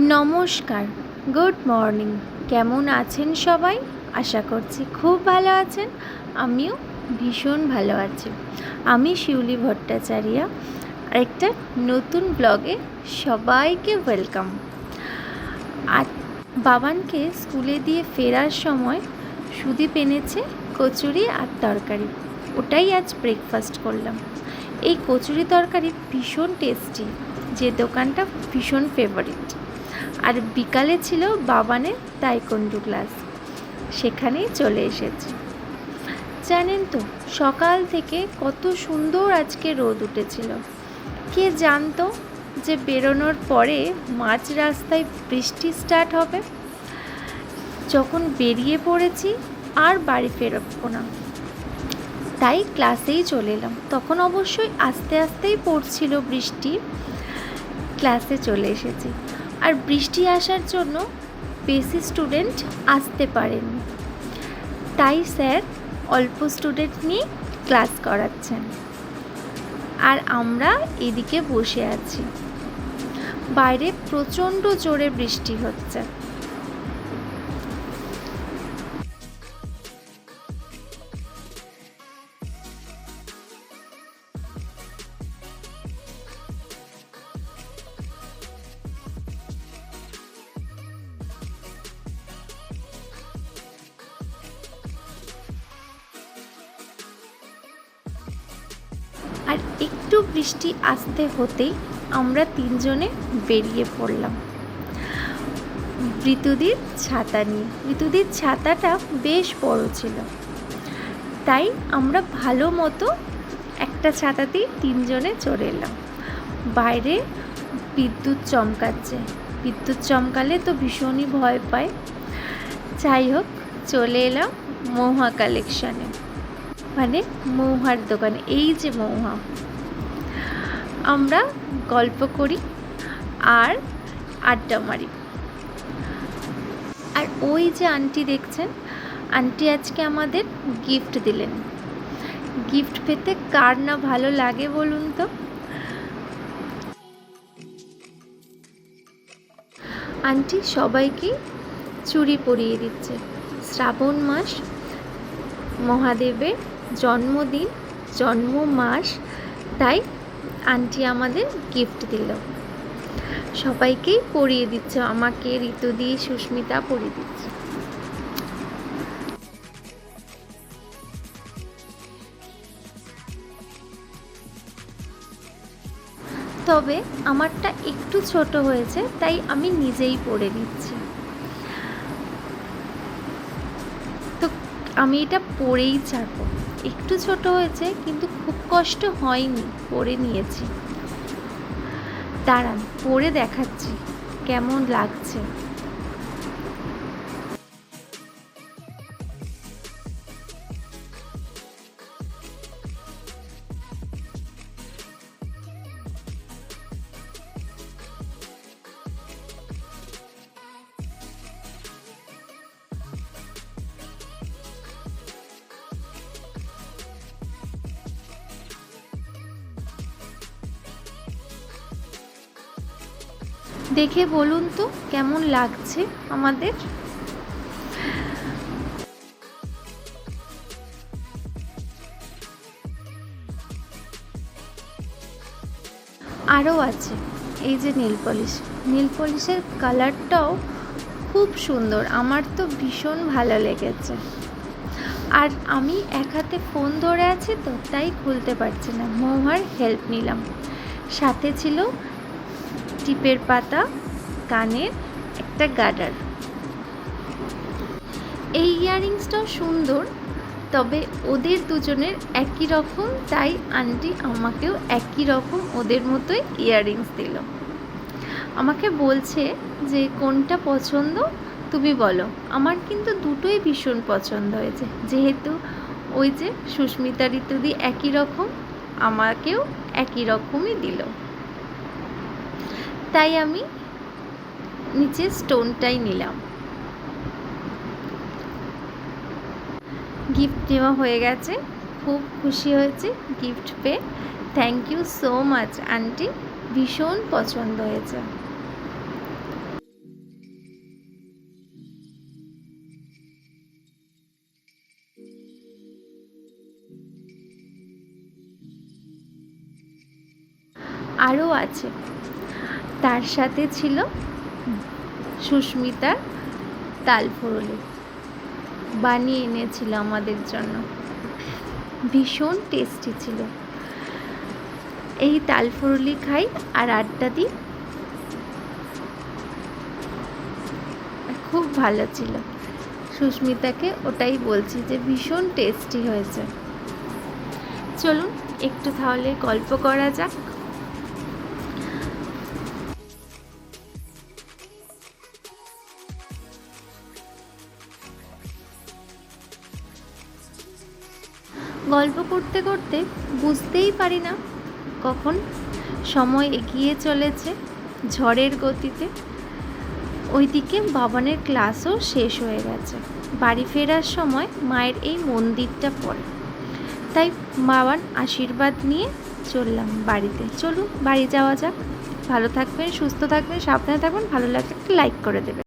নমস্কার, good morning. কেমন আছেন সবাই? আশা করছি খুব ভালো আছেন। আমিও ভীষণ ভালো আছি। আমি শিউলি ভট্টাচার্যা। একটা নতুন ব্লগে সবাইকে ওয়েলকাম। আর বাবানকে স্কুলে দিয়ে ফেরার সময় সুদীপ এনেছে কচুরি আর তরকারি। ওটাই আজ ব্রেকফাস্ট করলাম। এই কচুরি তরকারি ভীষণ টেস্টি যে দোকানটা ভীষণ ফেভারিট আর বিকালে ছিল বাবানে তাইকন্ডু ক্লাস। সেখানেই চলে এসেছি। জানেন তো, সকাল থেকে কত সুন্দর আজকে রোদ উঠেছিল। কে জানতো যে বেরোনোর পরে মাঝ রাস্তায় বৃষ্টি স্টার্ট হবে? যখন বেরিয়ে পড়েছি, আর বাড়ি ফেরবো না। তাই ক্লাসেই চলে এলাম। তখন অবশ্যই আস্তে আস্তেই পড়ছিল বৃষ্টি। ক্লাসে চলে এসেছি। আর বৃষ্টি আসার জন্য বেশি স্টুডেন্ট আসতে পারেন। তাই স্যার অল্প স্টুডেন্ট নিয়ে ক্লাস করাচ্ছেন। আর আমরা এদিকে বসে আছি। বাইরে প্রচণ্ড জোরে বৃষ্টি হচ্ছে। আর একটু বৃষ্টি আসতে হতেই আমরা তিনজনে বেরিয়ে পড়লাম। ঋতুদির ছাতা নিয়ে। ঋতুদির ছাতাটা বেশ বড় ছিল। তাই আমরা ভালো মতো একটা ছাতাতেই তিনজনে চড়ে এলাম। বাইরে বিদ্যুৎ চমকাচ্ছে। বিদ্যুৎ চমকালে তো ভীষণই ভয় পায়। যাই হোক, চলে এলাম মহুয়া কালেকশানে মানে মৌহার দোকানে, এই যে মৌহা। আমরা গল্প করি আর আড্ডা মারি। আর ওই যে আন্টি দেখছেন, আন্টি আজকে আমাদের গিফট দিলেন। গিফট পেতে কার না ভালো লাগে বলুন তো? আন্টি সবাইকে চুড়ি পরিয়ে দিচ্ছে। শ্রাবণ মাস মহাদেবের জন্মদিন জন্ম মাস তাই আন্টি আমাদের গিফট দিল। সবাইকেই পরিয়ে দিচ্ছে, আমাকে ঋতুদি সুস্মিতা পরিয়ে দিচ্ছে। তবে আমারটা একটু ছোট হয়েছে, তাই আমি নিজেই পরে নিচ্ছি। তো আমি এটা পরেই ছাড়বো। একটু ছোট হয়েছে কিন্তু খুব কষ্ট হয়নি পরে নিয়েছি। দাঁড়ান পরে দেখাচ্ছি কেমন লাগছে। দেখে বলুন তো, কেমন লাগছে আমাদের? আরও আছে, এই যে নীল পলিশ। নীল পলিশের কালারটাও খুব সুন্দর, আমার তো ভীষণ ভালো লেগেছে। আর আমি এক হাতে ফোন ধরে আছি তো, তাই খুলতে পারছি না, মৌহার হেল্প নিলাম। সাথে ছিল টিপের পাতা, কানের একটা গার্ডার এই ইয়াররিংসটাও সুন্দর, তবে ওদের দুজনের একই রকম, তাই আন্টি আমাকেও একই রকম ওদের মতোই ইয়াররিংস দিল। আমাকে বলছে যে, কোনটা পছন্দ? তুমি বলো। আমার কিন্তু দুটোই ভীষণ পছন্দ হয়েছে। যেহেতু ওই যে সুস্মিতা ঋতুদি একই রকম, আমাকেও একই রকমই দিল। তাই আমি নিচে স্টোনটাই নিলাম। গিফট নেওয়া হয়ে গেছে। খুব খুশি হয়েছে গিফট পেয়ে। Thank you so much aunty ভীষণ পছন্দ হয়েছে। আরও আছে। তার সাথে ছিল সুস্মিতার তালফুরুলি বানিয়ে এনেছিল আমাদের জন্য। ভীষণ টেস্টি ছিল। এই তালফুরুলি খাই আর আড্ডা দিই। খুব ভালো ছিল। সুস্মিতাকে ওটাই বলছি যে ভীষণ টেস্টি হয়েছে। চলুন, একটু তাহলে গল্প করা যাক। গল্প করতে করতে বুঝতেই পারি না কখন সময় এগিয়ে চলেছে ঝড়ের গতিতে। ওইদিকে বাবানের ক্লাসও শেষ হয়ে গেছে। বাড়ি ফেরার সময় মায়ের এই মন্দিরটা পড়ে। তাই বাবার আশীর্বাদ নিয়ে চললাম বাড়িতে। চলুন, বাড়ি যাওয়া যাক। ভালো থাকবেন, সুস্থ থাকবেন, সাবধানে থাকবেন। ভালো লাগলে একটা লাইক করে দেবেন।